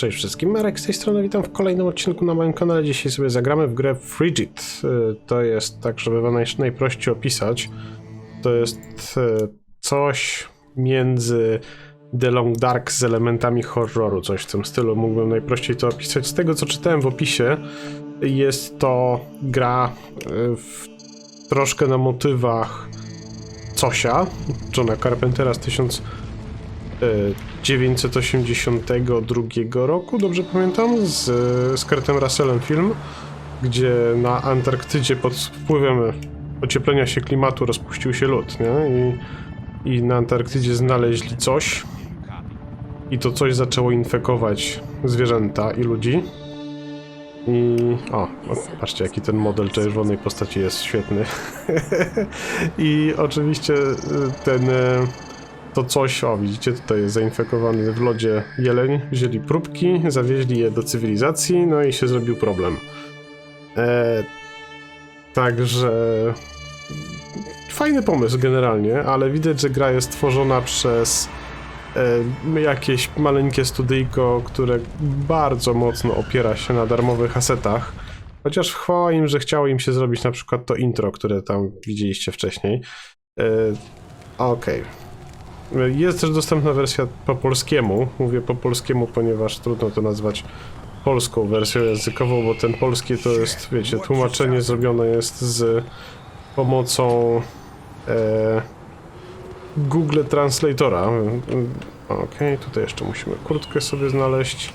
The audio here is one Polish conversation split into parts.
Cześć wszystkim, Marek z tej strony, witam w kolejnym odcinku na moim kanale. Dzisiaj sobie zagramy w grę Frigid. Y, To jest, tak żeby wam naj- najprościej opisać, to jest y, coś między The Long Dark z elementami horroru, coś w tym stylu. Mógłbym najprościej to opisać. Z tego co czytałem w opisie, jest to gra y, w, troszkę na motywach Cosia, Johna Carpentera z 1000 982 roku, dobrze pamiętam, z, z Kurtem Russellem film, gdzie na Antarktydzie pod wpływem ocieplenia się klimatu rozpuścił się lód, nie? I, i na Antarktydzie znaleźli coś i to coś zaczęło infekować zwierzęta i ludzi. I o, patrzcie jaki ten model czerwonej postaci jest świetny. I oczywiście y, ten y, to coś, o widzicie, tutaj jest zainfekowany w lodzie jeleń, wzięli próbki, zawieźli je do cywilizacji, no i się zrobił problem. E, także fajny pomysł generalnie, ale widać, że gra jest tworzona przez e, jakieś maleńkie studyjko, które bardzo mocno opiera się na darmowych asetach. Chociaż chwała im, że chciało im się zrobić na przykład to intro, które tam widzieliście wcześniej. E, Okej. Jest też dostępna wersja po polskiemu. Mówię po polskiemu, ponieważ trudno to nazwać polską wersją językową, bo ten polski to jest, wiecie, tłumaczenie zrobione jest z pomocą e, Google Translatora. Okej, tutaj jeszcze musimy kurtkę sobie znaleźć.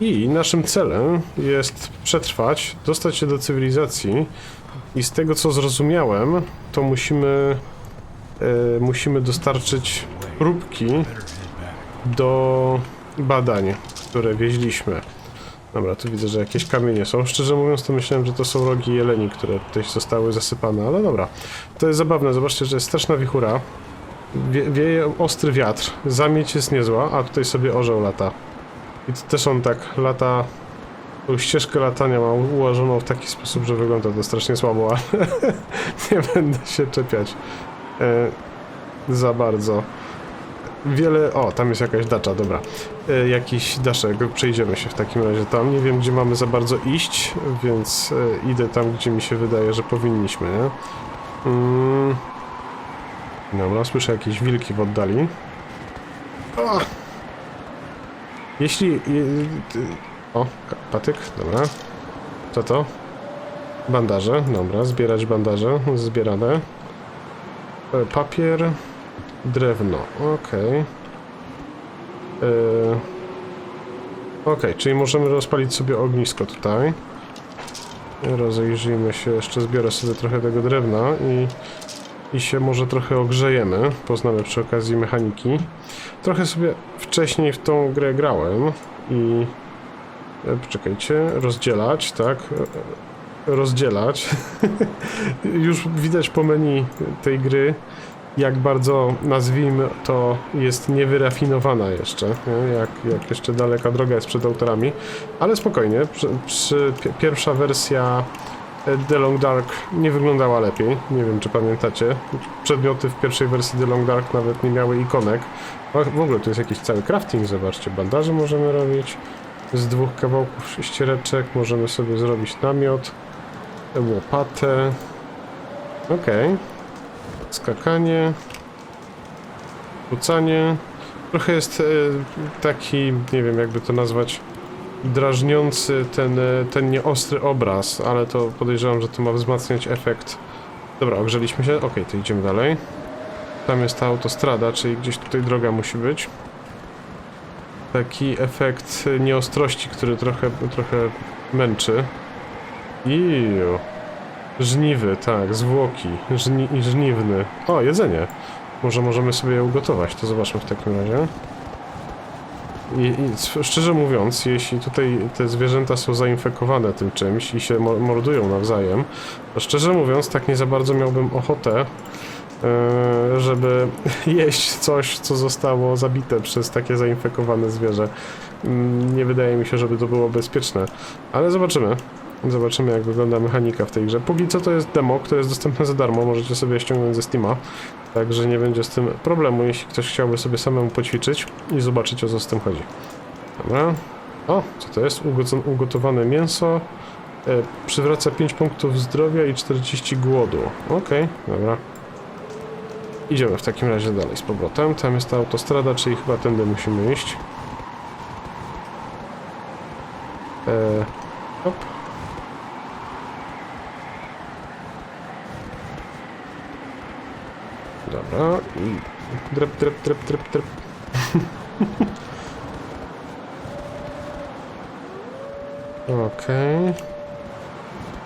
I naszym celem jest przetrwać, dostać się do cywilizacji i z tego co zrozumiałem, to musimy musimy dostarczyć próbki do badań, które wieźliśmy. Dobra, tu widzę, że jakieś kamienie są. Szczerze mówiąc, to myślałem, że to są rogi jeleni, które tutaj zostały zasypane, ale dobra. To jest zabawne, zobaczcie, że jest straszna wichura. Wie, wieje ostry wiatr, zamieć jest niezła, a tutaj sobie orzeł lata. I to też on tak lata... Tą ścieżkę latania ma ułożoną w taki sposób, że wygląda to strasznie słabo, ale nie będę się czepiać e, za bardzo. Wiele. O, tam jest jakaś dacza, dobra. E, jakiś daszek, przejdziemy się w takim razie tam. Nie wiem, gdzie mamy za bardzo iść, więc e, idę tam, gdzie mi się wydaje, że powinniśmy. Nie? Mm. Dobra, słyszę jakieś wilki w oddali. O! Jeśli. O, patyk, dobra. Co to? Bandaże, dobra, zbierać bandaże, zbierane. E, Papier, drewno, okej. Okay. Okej, czyli możemy rozpalić sobie ognisko tutaj. Rozejrzyjmy się, jeszcze zbiorę sobie trochę tego drewna i, i się może trochę ogrzejemy. Poznamy przy okazji mechaniki. Trochę sobie wcześniej w tą grę grałem i... e, Poczekajcie, rozdzielać, tak? Rozdzielać. Już widać po menu tej gry, jak bardzo, nazwijmy to, jest niewyrafinowana jeszcze, nie? Jak, jak jeszcze daleka droga jest przed autorami, ale spokojnie, przy, przy pi- pierwsza wersja e, The Long Dark nie wyglądała lepiej, nie wiem czy pamiętacie, przedmioty w pierwszej wersji The Long Dark nawet nie miały ikonek, w ogóle tu jest jakiś cały crafting, zobaczcie, bandaże możemy robić, z dwóch kawałków ściereczek możemy sobie zrobić namiot, łopatę, okej, skakanie, rzucanie. Trochę jest e, taki, nie wiem jakby to nazwać, drażniący ten, e, ten nieostry obraz, ale to podejrzewam, że to ma wzmacniać efekt. Dobra, ogrzeliśmy się, okej, to idziemy dalej. Tam jest ta autostrada, czyli gdzieś tutaj droga musi być. Taki efekt nieostrości, który trochę, trochę męczy. Iu. Żniwy, tak, zwłoki. Żni żniwny. O, jedzenie. Może możemy sobie je ugotować, to zobaczmy w takim razie. I, i szczerze mówiąc, jeśli tutaj te zwierzęta są zainfekowane tym czymś i się mo- mordują nawzajem, to szczerze mówiąc, tak nie za bardzo miałbym ochotę, e, żeby jeść coś, co zostało zabite przez takie zainfekowane zwierzę. Mm, Nie wydaje mi się, żeby to było bezpieczne, ale zobaczymy. Zobaczymy jak wygląda mechanika w tej grze. Póki co to jest demo, które jest dostępne za darmo, możecie sobie ściągnąć ze Steama. Także nie będzie z tym problemu, jeśli ktoś chciałby sobie samemu poćwiczyć i zobaczyć o co z tym chodzi. Dobra. O, co to jest? Ugotowane mięso. E, przywraca 5 punktów zdrowia i 40 głodu. Okej, dobra. Idziemy w takim razie dalej z powrotem. Tam jest ta autostrada, czyli chyba tędy musimy iść. E, hop. Dobra i drep, drep, drep, drep, drep. Okej.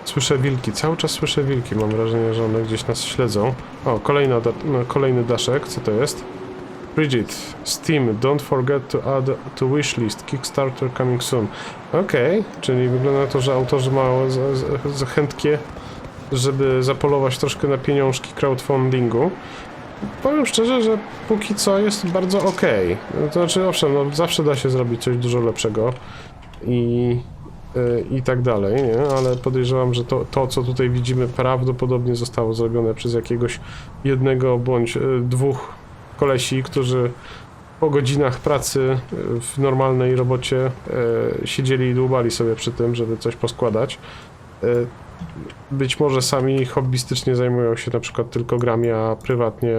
Słyszę wilki, cały czas słyszę wilki. Mam wrażenie, że one gdzieś nas śledzą. O, kolejna da no, kolejny daszek, co to jest? Bridget, Steam, don't forget to add to wishlist, Kickstarter coming soon. Okej, czyli wygląda na to, że autorzy mają zachętkie, żeby zapolować troszkę na pieniążki crowdfundingu. Powiem szczerze, że póki co jest bardzo okej. No, To znaczy, owszem, no, zawsze da się zrobić coś dużo lepszego i, y, i tak dalej, nie? Ale podejrzewam, że to, to, co tutaj widzimy, prawdopodobnie zostało zrobione przez jakiegoś jednego bądź y, dwóch kolesi, którzy po godzinach pracy y, w normalnej robocie y, siedzieli i dłubali sobie przy tym, żeby coś poskładać. Y, być może sami hobbystycznie zajmują się na przykład tylko grami, a prywatnie,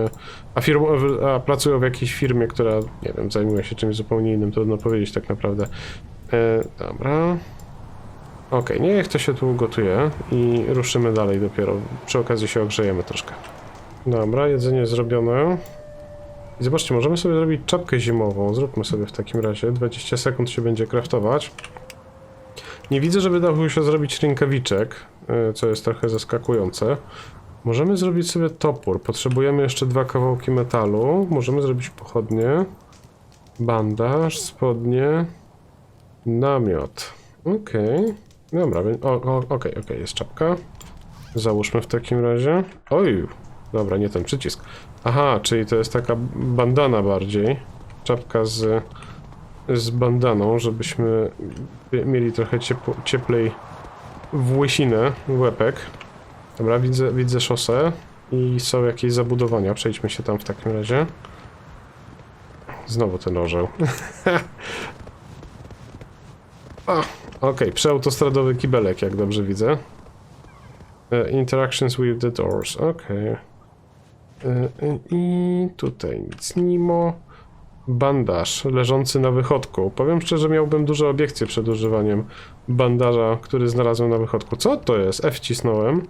a, firm, a pracują w jakiejś firmie, która, nie wiem, zajmuje się czymś zupełnie innym, trudno powiedzieć tak naprawdę. E, dobra. Okej, niech to się tu ugotuje i ruszymy dalej dopiero. Przy okazji się ogrzejemy troszkę. Dobra, jedzenie zrobione. I zobaczcie, możemy sobie zrobić czapkę zimową. Zróbmy sobie w takim razie. 20 sekund się będzie kraftować. Nie widzę, żeby dało się zrobić rękawiczek, y, co jest trochę zaskakujące. Możemy zrobić sobie topór. Potrzebujemy jeszcze dwa kawałki metalu. Możemy zrobić pochodnie, bandaż, spodnie, namiot. Okej. Dobra, więc- o, o, okej, okej, jest czapka. Załóżmy w takim razie. Oj, dobra, nie ten przycisk. Aha, czyli to jest taka bandana bardziej. Czapka z, z bandaną, żebyśmy mieli trochę ciepło, cieplej w łysinę, w łepek. Dobra, widzę, widzę szosę i są jakieś zabudowania. Przejdźmy się tam w takim razie. Znowu ten orzeł. Okej, przeautostradowy kibelek, jak dobrze widzę. E, Interactions with the doors, okej. E, e, I tutaj nic nimo. Bandaż leżący na wychodku. Powiem szczerze, miałbym duże obiekcje przed używaniem bandaża, który znalazłem na wychodku. Co to jest? F cisnąłem.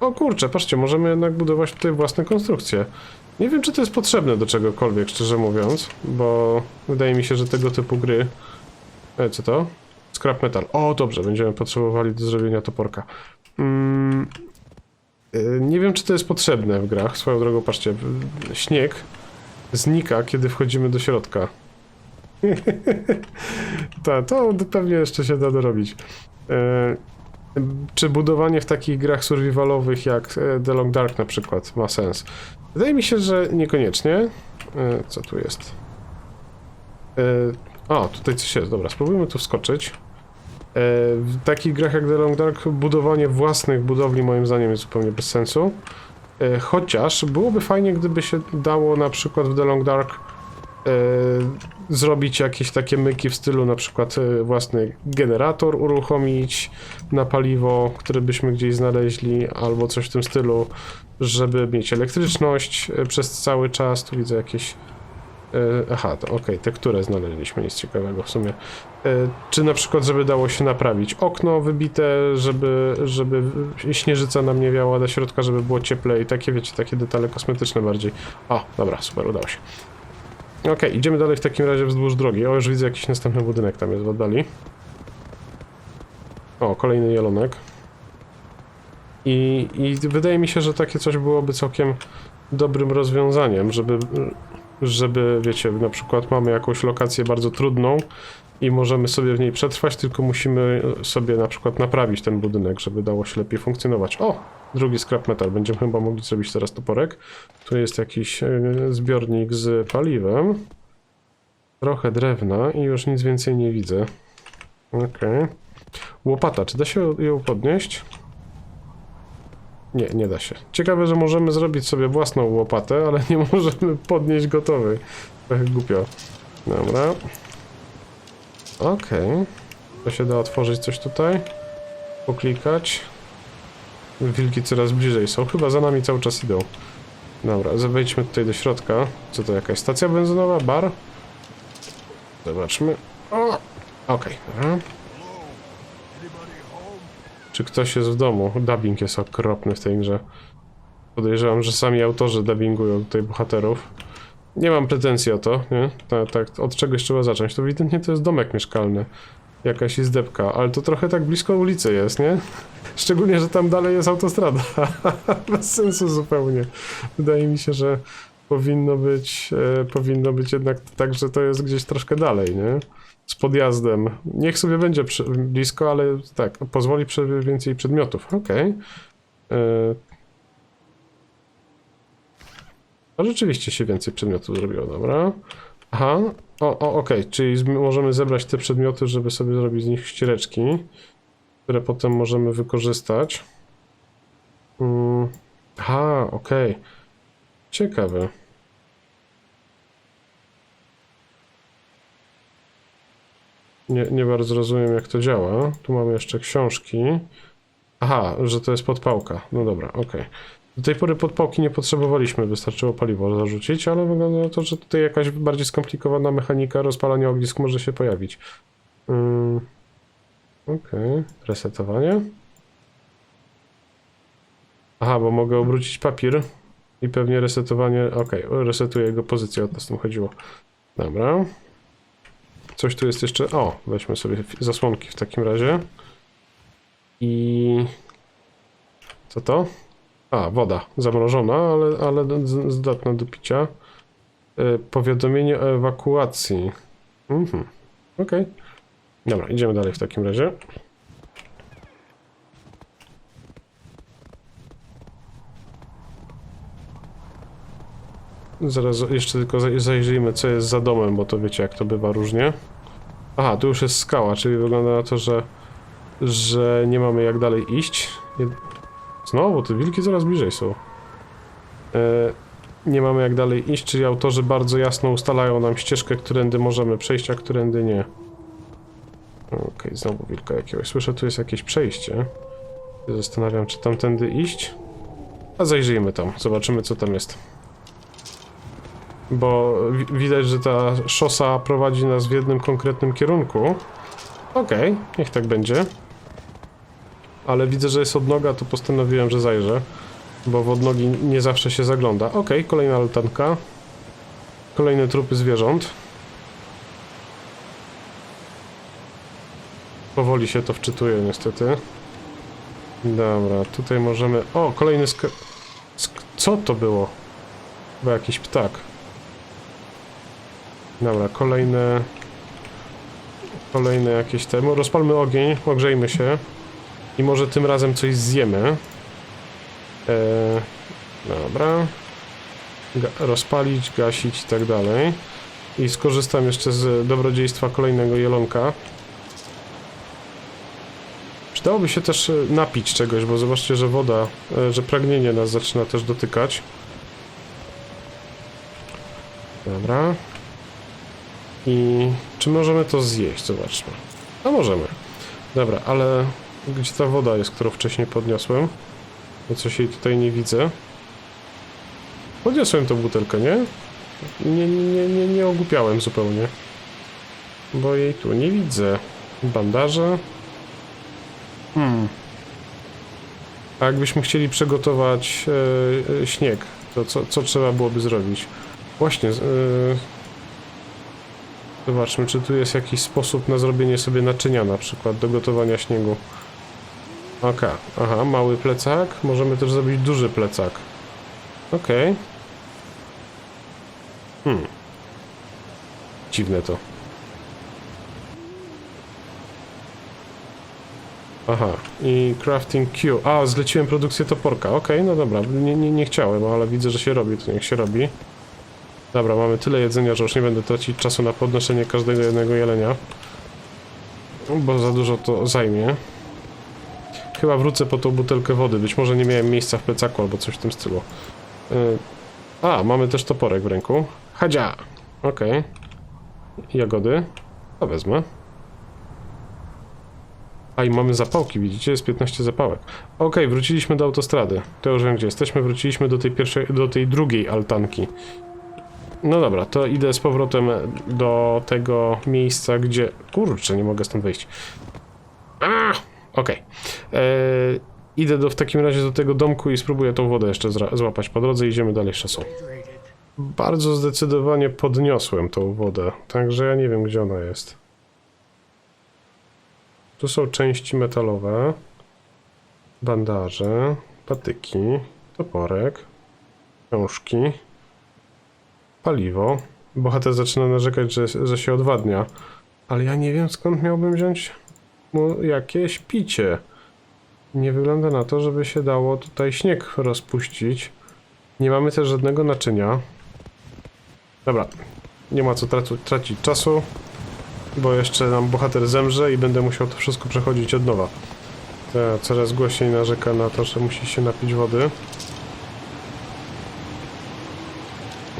O kurczę, patrzcie, możemy jednak budować tutaj własne konstrukcje. Nie wiem, czy to jest potrzebne do czegokolwiek, szczerze mówiąc, bo wydaje mi się, że tego typu gry... E, co to? Scrap metal. O, dobrze, będziemy potrzebowali do zrobienia toporka. Mm, y, nie wiem, czy to jest potrzebne w grach. Swoją drogą, patrzcie, śnieg znika, kiedy wchodzimy do środka. tak, to pewnie jeszcze się da dorobić. E, czy budowanie w takich grach survivalowych jak e, The Long Dark na przykład ma sens? Wydaje mi się, że niekoniecznie. E, co tu jest? E, o, tutaj coś jest. Dobra, spróbujmy tu wskoczyć. E, w takich grach jak The Long Dark budowanie własnych budowli moim zdaniem jest zupełnie bez sensu. E, Chociaż byłoby fajnie, gdyby się dało na przykład w The Long Dark e, zrobić jakieś takie myki w stylu na przykład e, własny generator uruchomić na paliwo, które byśmy gdzieś znaleźli, albo coś w tym stylu, żeby mieć elektryczność przez cały czas. Tu widzę jakieś. E, Aha, to okej, te które znaleźliśmy, nic ciekawego w sumie. E, Czy na przykład, żeby dało się naprawić okno wybite, żeby, żeby śnieżyca nam nie wiała do środka, żeby było cieplej, takie wiecie, takie detale kosmetyczne bardziej. O, dobra, super, udało się. Okej, idziemy dalej w takim razie wzdłuż drogi. O, już widzę jakiś następny budynek tam jest w oddali. O, kolejny jelonek. I, I wydaje mi się, że takie coś byłoby całkiem dobrym rozwiązaniem, żeby, żeby, wiecie, na przykład mamy jakąś lokację bardzo trudną i możemy sobie w niej przetrwać, tylko musimy sobie na przykład naprawić ten budynek, żeby dało się lepiej funkcjonować. O, drugi scrap metal. Będziemy chyba mogli zrobić teraz toporek. Tu jest jakiś e, zbiornik z paliwem. Trochę drewna i już nic więcej nie widzę. Okej. Łopata, czy da się ją podnieść? Nie, nie da się. Ciekawe, że możemy zrobić sobie własną łopatę, ale nie możemy podnieść gotowej. Trochę głupio. Dobra. Okej. To się da otworzyć coś tutaj. Poklikać. Wilki coraz bliżej są. Chyba za nami cały czas idą. Dobra, z- wejdźmy tutaj do środka. Co to, jakaś stacja benzynowa? Bar? Zobaczmy. O! Okej, dobra. Czy ktoś jest w domu? Dubbing jest okropny w tej grze. Podejrzewam, że sami autorzy dubbingują tutaj bohaterów. Nie mam pretensji o to, nie? Tak, tak, od czegoś trzeba zacząć. To ewidentnie to jest domek mieszkalny. Jakaś izdebka, ale to trochę tak blisko ulicy jest, nie? Szczególnie, że tam dalej jest autostrada. Bez sensu zupełnie. Wydaje mi się, że powinno być, e, powinno być jednak tak, że to jest gdzieś troszkę dalej, nie? Z podjazdem. Niech sobie będzie blisko, ale tak, pozwoli więcej przedmiotów. Okej. E, A rzeczywiście się więcej przedmiotów zrobiło, dobra. Aha, o, o okej, czyli z- możemy zebrać te przedmioty, żeby sobie zrobić z nich ściereczki, które potem możemy wykorzystać. Mm. Aha, okej. Ciekawe. Nie, nie bardzo rozumiem, jak to działa. Tu mamy jeszcze książki. Aha, że to jest podpałka. No dobra, okej. Do tej pory podpałki nie potrzebowaliśmy, wystarczyło paliwo zarzucić, ale wygląda na to, że tutaj jakaś bardziej skomplikowana mechanika rozpalania ognisk może się pojawić. Ym, Okej, resetowanie. Aha, bo mogę obrócić papier i pewnie resetowanie. Okej, resetuję jego pozycję, o to z tym chodziło. Dobra. Coś tu jest jeszcze. O, weźmy sobie zasłonki w takim razie. I. Co to? A, woda zamrożona, ale, ale zdatna do picia. E, powiadomienie o ewakuacji. Mhm. Okej. Dobra, idziemy dalej w takim razie. Zaraz jeszcze tylko zaj- zajrzyjmy, co jest za domem, bo to wiecie, jak to bywa różnie. Aha, tu już jest skała, czyli wygląda na to, że, że nie mamy jak dalej iść. Znowu, te wilki coraz bliżej są. E, nie mamy jak dalej iść, czyli autorzy bardzo jasno ustalają nam ścieżkę, którędy możemy przejść, a którędy nie. Okej, znowu wilka jakiegoś. Słyszę, tu jest jakieś przejście. Zastanawiam, czy tamtędy iść. A zajrzyjmy tam, zobaczymy, co tam jest. Bo wi- widać, że ta szosa prowadzi nas w jednym konkretnym kierunku. Okej, niech tak będzie. Ale widzę, że jest odnoga, to postanowiłem, że zajrzę. Bo w odnogi nie zawsze się zagląda. Okej, kolejna altanka. Kolejne trupy zwierząt. Powoli się to wczytuje niestety. Dobra, tutaj możemy... O, kolejny sk... sk... Co to było? Chyba jakiś ptak. Dobra, kolejne... Kolejne jakieś te... Rozpalmy ogień, ogrzejmy się. I może tym razem coś zjemy. Eee, dobra. Ga rozpalić, gasić i tak dalej. I skorzystam jeszcze z dobrodziejstwa kolejnego jelonka. Przydałoby się też e, napić czegoś, bo zobaczcie, że woda, e, że pragnienie nas zaczyna też dotykać. Dobra. I czy możemy to zjeść? Zobaczmy. No możemy. Dobra, ale gdzie ta woda jest, którą wcześniej podniosłem? Bo coś jej tutaj nie widzę. Podniosłem tą butelkę, nie? Nie, nie, nie, nie ogłupiałem zupełnie. Bo jej tu nie widzę. Bandaże. Hmm. A jakbyśmy chcieli przygotować e, e, śnieg, to co, co trzeba byłoby zrobić? Właśnie, e, zobaczmy, czy tu jest jakiś sposób na zrobienie sobie naczynia na przykład do gotowania śniegu. Okej, aha, mały plecak. Możemy też zrobić duży plecak. Okej. Hmm. Dziwne to. Aha, i crafting Q. A, zleciłem produkcję toporka. Okej, no dobra, nie, nie, nie chciałem, ale widzę, że się robi, to niech się robi. Dobra, mamy tyle jedzenia, że już nie będę tracić czasu na podnoszenie każdego jednego jelenia. Bo za dużo to zajmie. Chyba wrócę po tą butelkę wody. Być może nie miałem miejsca w plecaku albo coś w tym stylu. Y, A, mamy też toporek w ręku. Hadzia! Okej. Jagody. To wezmę. A i mamy zapałki, widzicie? Jest 15 zapałek. Okej, wróciliśmy do autostrady. To już wiem gdzie jesteśmy. Wróciliśmy do tej pierwszej, do tej drugiej altanki. No dobra, to idę z powrotem do tego miejsca, gdzie... Kurczę, nie mogę stąd wyjść. A, Okej. Eee, Idę do, w takim razie do tego domku i spróbuję tą wodę jeszcze złapać po drodze. Idziemy dalej szosą. Bardzo zdecydowanie podniosłem tą wodę, także ja nie wiem gdzie ona jest. Tu są części metalowe, bandaże, patyki, toporek, książki, paliwo. Bohater zaczyna narzekać, że, że się odwadnia, ale ja nie wiem skąd miałbym wziąć mu jakieś picie. Nie wygląda na to, żeby się dało tutaj śnieg rozpuścić. Nie mamy też żadnego naczynia. Dobra, nie ma co tracić czasu, bo jeszcze nam bohater zemrze i będę musiał to wszystko przechodzić od nowa. Ta coraz głośniej narzeka na to, że musi się napić wody.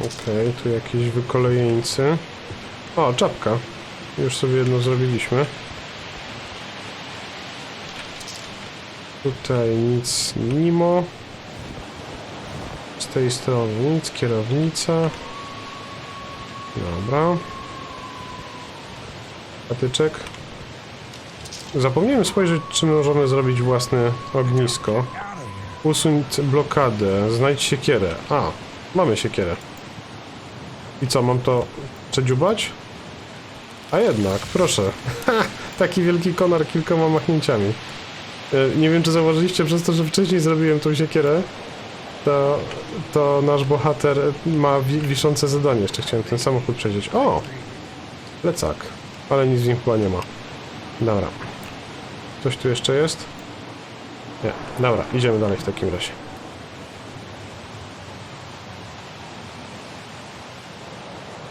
Okej, tu jakieś wykolejeńcy. O, czapka. Już sobie jedno zrobiliśmy. Tutaj nic mimo. Z tej strony nic, kierownica. Dobra. Patyczek. Zapomniałem spojrzeć, czy możemy zrobić własne ognisko. Usuń blokadę, znajdź siekierę. A, mamy siekierę. I co, mam to przedziubać? A jednak, proszę. Taki wielki konar kilkoma machnięciami. E, Nie wiem, czy zauważyliście, przez to, że wcześniej zrobiłem tą siekierę, to, to nasz bohater ma wi wiszące zadanie. Jeszcze chciałem ten samochód przejrzeć. O! Plecak. Ale nic w nim chyba nie ma. Dobra. Coś tu jeszcze jest? Nie. Dobra, idziemy dalej w takim razie.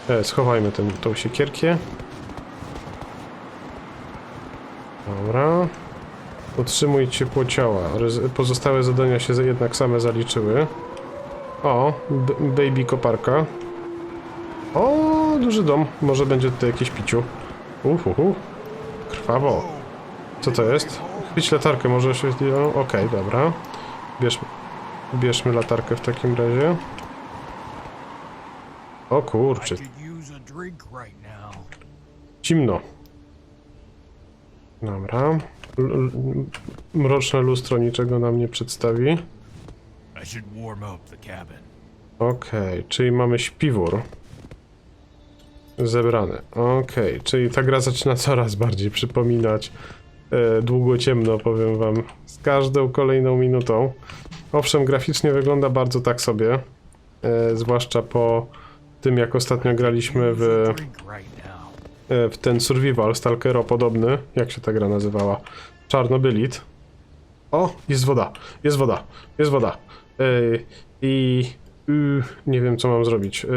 E, schowajmy tę tą siekierkę. Dobra. Utrzymuj ciepło ciała. Pozostałe zadania się jednak same zaliczyły. O, baby koparka. O, duży dom. Może będzie tutaj jakieś piciu. Uhuhu. Krwawo. Co to jest? Chwyć latarkę, może ją. Okej, dobra. Bierzmy, bierzmy latarkę w takim razie. O kurczę. Zimno. Dobra. L- mroczne lustro niczego nam nie przedstawi. Okej, czyli mamy śpiwór. Zebrany. Okej, czyli ta gra zaczyna coraz bardziej przypominać e, długo ciemno, powiem wam, z każdą kolejną minutą. Owszem, graficznie wygląda bardzo tak sobie, e, zwłaszcza po tym, jak ostatnio graliśmy w e, w ten survival stalkero podobny, jak się ta gra nazywała? Czarnobylit. O, jest woda, jest woda, jest woda. E, I y, nie wiem co mam zrobić. E,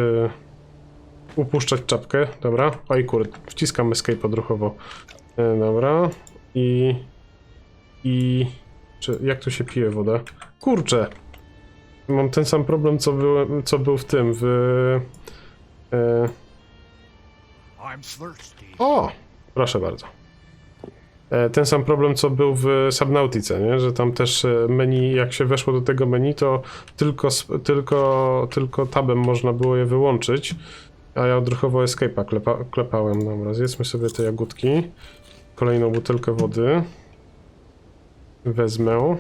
upuszczać czapkę, dobra. Oj kurde, wciskam escape odruchowo. E, dobra. I i czy jak tu się pije wodę? Kurczę. Mam ten sam problem co był, co był w tym w e, o! Proszę bardzo. E, Ten sam problem, co był w Subnautice, nie? że tam też e, menu, jak się weszło do tego menu, to tylko, tylko, tylko tabem można było je wyłączyć, a ja odruchowo escape'a klepa, klepałem. Dobra, zjedzmy sobie te jagódki. Kolejną butelkę wody. Wezmę.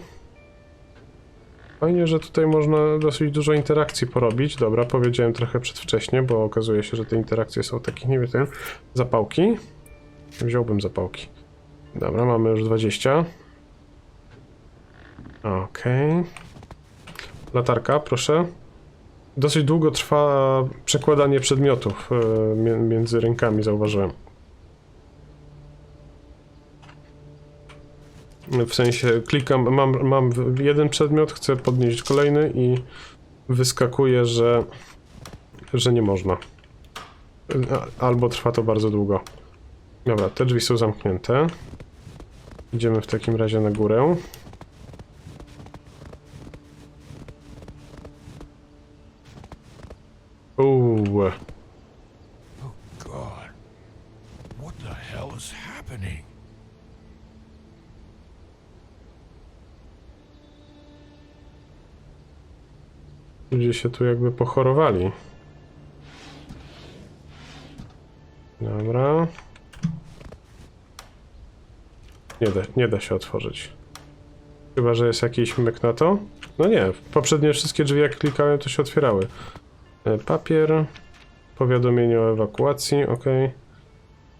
Fajnie, że tutaj można dosyć dużo interakcji porobić. Dobra, powiedziałem trochę przedwcześnie, bo okazuje się, że te interakcje są takie, nie wiem, zapałki. Wziąłbym zapałki. Dobra, mamy już 20. Okej. Latarka, proszę. Dosyć długo trwa przekładanie przedmiotów e, między rękami, zauważyłem. W sensie klikam, mam, mam jeden przedmiot, chcę podnieść kolejny i wyskakuje, że, że nie można. Albo trwa to bardzo długo. Dobra, te drzwi są zamknięte. Idziemy w takim razie na górę. Uuu. Ludzie się tu jakby pochorowali. Dobra. Nie da, nie da się otworzyć. Chyba, że jest jakiś myk na to? No nie, poprzednie wszystkie drzwi jak klikałem to się otwierały. E, Papier, powiadomienie o ewakuacji, ok.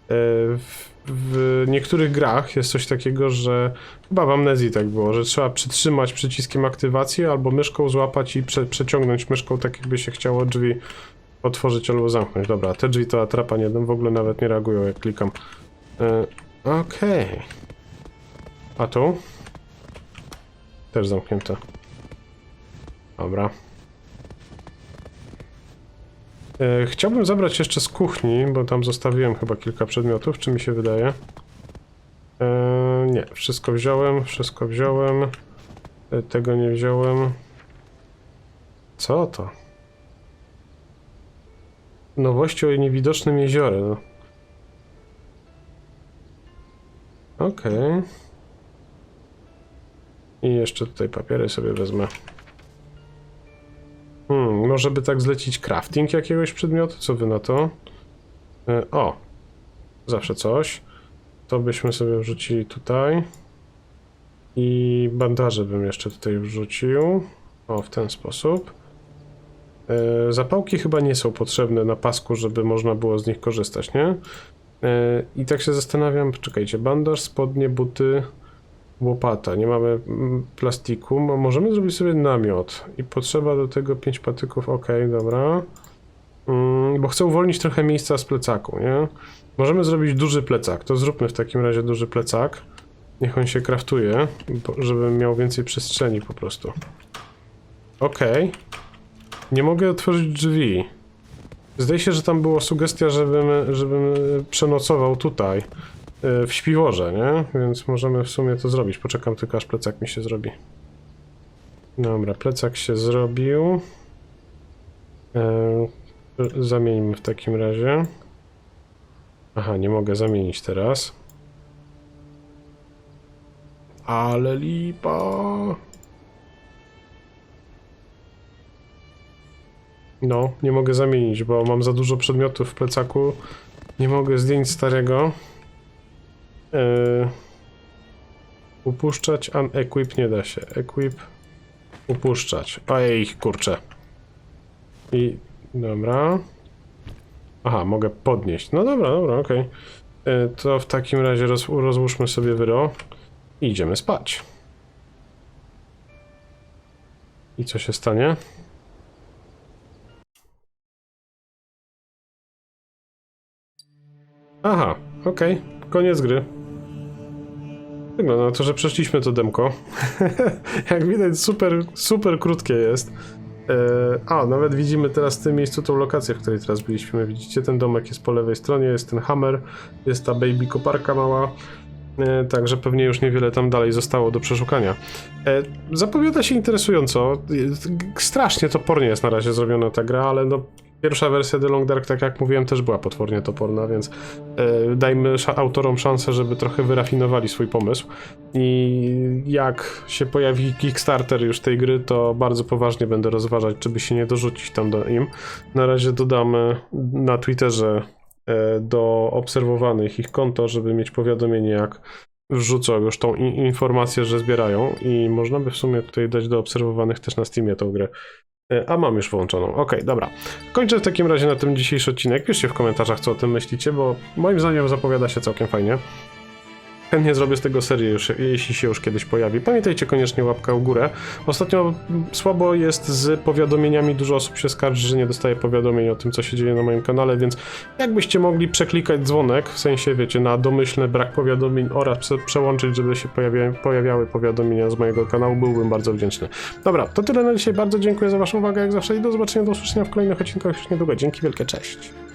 W, w niektórych grach jest coś takiego, że chyba w amnezji tak było, że trzeba przytrzymać przyciskiem aktywacji albo myszką złapać i prze, przeciągnąć myszką tak jakby się chciało drzwi otworzyć albo zamknąć. Dobra, te drzwi to atrapa nie w ogóle nawet nie reagują jak klikam. E, Okej. A tu? Też zamknięte. Dobra. E, chciałbym zabrać jeszcze z kuchni, bo tam zostawiłem chyba kilka przedmiotów, czy mi się wydaje. E, nie, wszystko wziąłem, wszystko wziąłem. E, tego nie wziąłem. Co to? Nowości o niewidocznym jeziorze. Okej. I jeszcze tutaj papiery sobie wezmę. Hmm, może by tak zlecić crafting jakiegoś przedmiotu? Co wy na to? E, o! Zawsze coś. To byśmy sobie wrzucili tutaj. I bandaże bym jeszcze tutaj wrzucił. O, w ten sposób. E, zapałki chyba nie są potrzebne na pasku, żeby można było z nich korzystać, nie? E, I tak się zastanawiam, czekajcie, bandaż, spodnie, buty, łopata. Nie mamy mm, plastiku, Mo- możemy zrobić sobie namiot i potrzeba do tego 5 patyków, ok, dobra. Mm, bo chcę uwolnić trochę miejsca z plecaku, nie? Możemy zrobić duży plecak, to zróbmy w takim razie duży plecak. Niech on się kraftuje, żebym miał więcej przestrzeni po prostu. Okej. Nie mogę otworzyć drzwi. Zdaje się, że tam była sugestia, żebym, żebym e, przenocował tutaj, w śpiworze, nie? Więc możemy w sumie to zrobić. Poczekam tylko, aż plecak mi się zrobi. Dobra, plecak się zrobił. E, zamieńmy w takim razie. Aha, nie mogę zamienić teraz. Ale lipa. No, nie mogę zamienić, bo mam za dużo przedmiotów w plecaku. Nie mogę zdjąć starego. Yy... Upuszczać, unequip nie da się. Equip. Upuszczać. Ej, kurczę. I dobra. Aha, mogę podnieść. No dobra, dobra, okej. Yy, To w takim razie roz, rozłóżmy sobie wyro i idziemy spać. I co się stanie? Aha, okej, koniec gry. Wygląda na to, że przeszliśmy to demko. Jak widać, super, super krótkie jest. E, a, nawet widzimy teraz w tym miejscu tą lokację, w której teraz byliśmy. Widzicie, ten domek jest po lewej stronie, jest ten hammer, jest ta baby koparka mała. E, Także pewnie już niewiele tam dalej zostało do przeszukania. E, Zapowiada się interesująco. Strasznie topornie jest na razie zrobiona ta gra, ale no pierwsza wersja The Long Dark, tak jak mówiłem, też była potwornie toporna, więc e, dajmy autorom szansę, żeby trochę wyrafinowali swój pomysł. I jak się pojawi Kickstarter już tej gry, to bardzo poważnie będę rozważać, czy by się nie dorzucić tam do im. Na razie dodamy na Twitterze e, do obserwowanych ich konto, żeby mieć powiadomienie, jak wrzucą już tą informację, że zbierają i można by w sumie tutaj dać do obserwowanych też na Steamie tą grę. E, A mam już włączoną. Okej, dobra. Kończę w takim razie na tym dzisiejszy odcinek. Piszcie w komentarzach, co o tym myślicie, bo moim zdaniem zapowiada się całkiem fajnie. Chętnie zrobię z tego serię, już, jeśli się już kiedyś pojawi. Pamiętajcie koniecznie łapkę w górę. Ostatnio słabo jest z powiadomieniami. Dużo osób się skarży, że nie dostaje powiadomień o tym, co się dzieje na moim kanale, więc jakbyście mogli przeklikać dzwonek, w sensie, wiecie, na domyślny brak powiadomień oraz prze przełączyć, żeby się pojawia pojawiały powiadomienia z mojego kanału, byłbym bardzo wdzięczny. Dobra, to tyle na dzisiaj. Bardzo dziękuję za Waszą uwagę, jak zawsze i do zobaczenia, do usłyszenia w kolejnych odcinkach już niedługo. Dzięki wielkie, cześć.